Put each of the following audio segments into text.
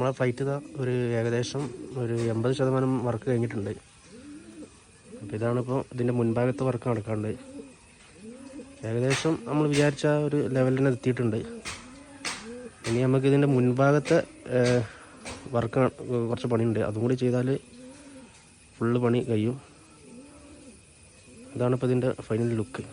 നമ്മളെ ഫ്ലൈറ്റ് ഒരു ഏകദേശം ഒരു എൺപത് ശതമാനം വർക്ക് കഴിഞ്ഞിട്ടുണ്ട്. അപ്പോൾ ഇതാണിപ്പോൾ ഇതിന്റെ മുൻഭാഗത്ത് വർക്ക് നടക്കാണ്ട് ഏകദേശം നമ്മൾ വിചാരിച്ച ഒരു ലെവലിൽ തന്നെ എത്തിയിട്ടുണ്ട്. ഇനി നമുക്ക് ഇതിന്റെ മുൻഭാഗത്തെ വർക്ക് കുറച്ച് പണിയുണ്ട്. അതും കൂടി ചെയ്താൽ ഫുള്ള് പണി കഴിയും. അതാണിപ്പോൾ ഇതിന്റെ ഫൈനൽ ലുക്ക്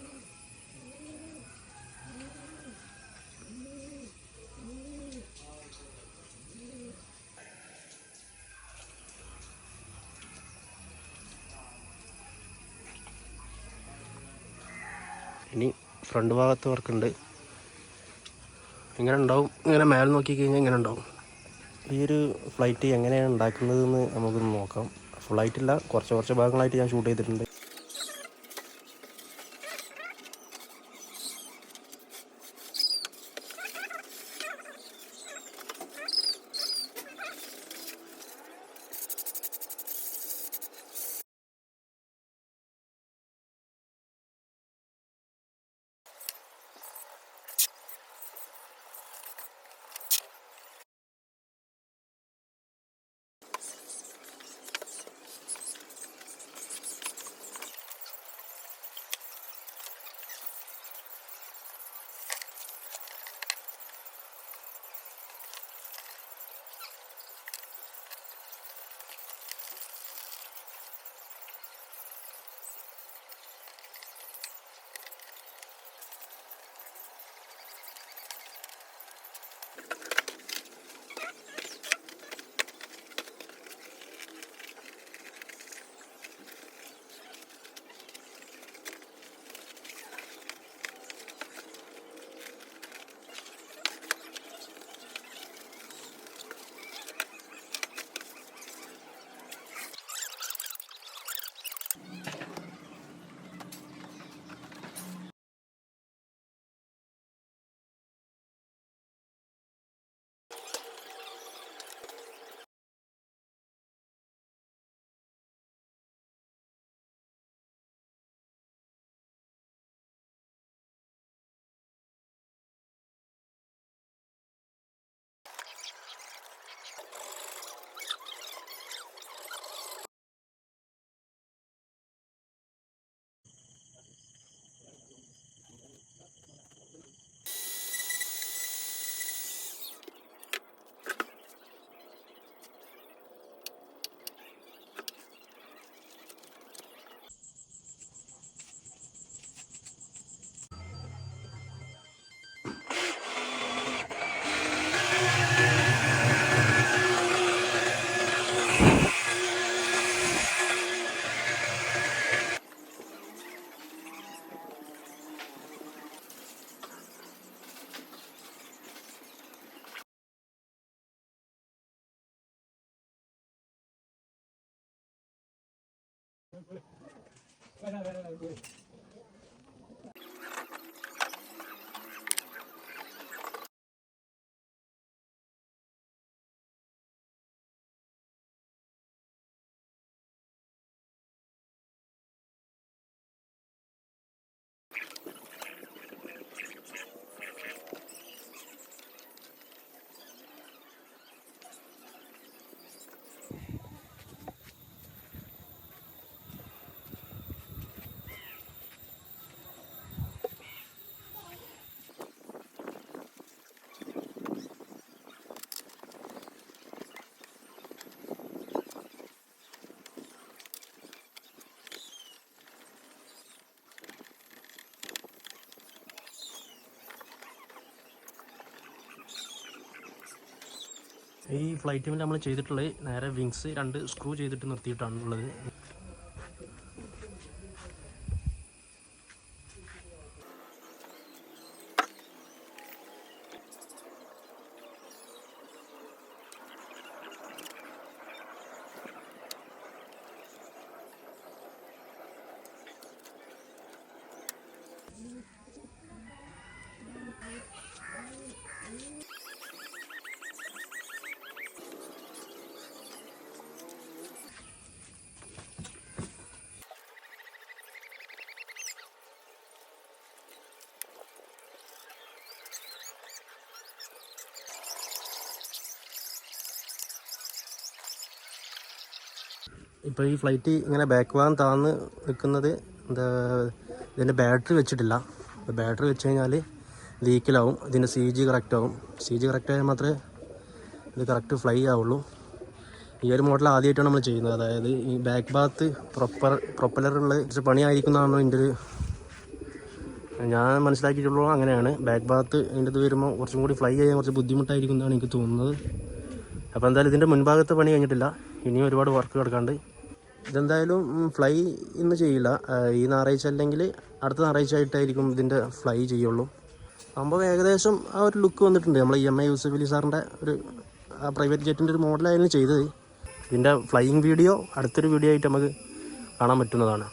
ഇനി ഫ്രണ്ട് ഭാഗത്ത് വർക്കുണ്ട് ഇങ്ങനെ ഉണ്ടാവും? ഇങ്ങനെ മേലെ നോക്കി കഴിഞ്ഞാൽ ഇങ്ങനെ ഉണ്ടാവും? ഈ ഒരു ഫ്ലൈറ്റ് എങ്ങനെയാണ് ഉണ്ടാക്കുന്നതെന്ന് നമുക്കൊന്ന് നോക്കാം. ഫ്ലൈറ്റില്ല കുറച്ച് കുറച്ച് ഭാഗങ്ങളായിട്ട് ഞാൻ ഷൂട്ട് ചെയ്തിട്ടുണ്ട്. Para, para, para. ഈ ഫ്ലൈറ്റ് നമ്മൾ ചെയ്തിട്ടുള്ളത് നേരെ വിങ്സ് രണ്ട് സ്ക്രൂ ചെയ്തിട്ട് നിർത്തിയിട്ടാണ് ഉള്ളത്. ഇപ്പോൾ ഈ ഫ്ലൈറ്റ് ഇങ്ങനെ ബാക്ക് ഭാഗം താന്ന് നിൽക്കുന്നത് എന്താ ഇതിന്റെ ബാറ്ററി വെച്ചിട്ടില്ല. ബാറ്ററി വെച്ച് കഴിഞ്ഞാൽ ലീക്കിലാവും ഇതിന്റെ സി ജി കറക്റ്റ് ആവും. സി ജി കറക്റ്റ് ആയാൽ മാത്രമേ ഇത് കറക്റ്റ് ഫ്ലൈ ആവുള്ളൂ. ഈ ഒരു മോഡൽ ആദ്യമായിട്ടാണ് നമ്മൾ ചെയ്യുന്നത്. അതായത് ഈ ബാക്ക് ഭാഗത്ത് പ്രൊപ്പർ പ്രൊപ്പലറുള്ള കുറച്ച് പണിയായിരിക്കുന്നതാണ് എന്റെ ഒരു ഞാൻ മനസ്സിലാക്കിയിട്ടുള്ളൂ അങ്ങനെയാണ്. ബാക്ക് ഭാഗത്ത് ഇതിന്റെ ഇത് വരുമ്പോൾ കുറച്ചും കൂടി ഫ്ലൈ ചെയ്യാൻ കുറച്ച് ബുദ്ധിമുട്ടായിരിക്കുന്നതാണ് എനിക്ക് തോന്നുന്നത്. അപ്പോൾ എന്തായാലും ഇതിന്റെ മുൻഭാഗത്ത് പണി കഴിഞ്ഞിട്ടില്ല. ഇനിയും ഒരുപാട് വർക്ക് കിടക്കാണ്ട്. ഇതെന്തായാലും ഫ്ലൈ ഇന്ന് ചെയ്യില്ല. ഈ ഞായറാഴ്ച അല്ലെങ്കിൽ അടുത്ത ഞായറാഴ്ച ആയിട്ടായിരിക്കും ഇതിന്റെ ഫ്ലൈ ചെയ്യുള്ളൂ. സംഭവം ഏകദേശം ആ ഒരു ലുക്ക് വന്നിട്ടുണ്ട്. നമ്മൾ E M I Yusuf Ali സാറിന്റെ ഒരു പ്രൈവറ്റ് ജെറ്റിന്റെ ഒരു മോഡലായിരുന്നു ചെയ്തത്. ഇതിന്റെ ഫ്ലൈയിങ് വീഡിയോ അടുത്തൊരു വീഡിയോ ആയിട്ട് നമുക്ക് കാണാൻ പറ്റുന്നതാണ്.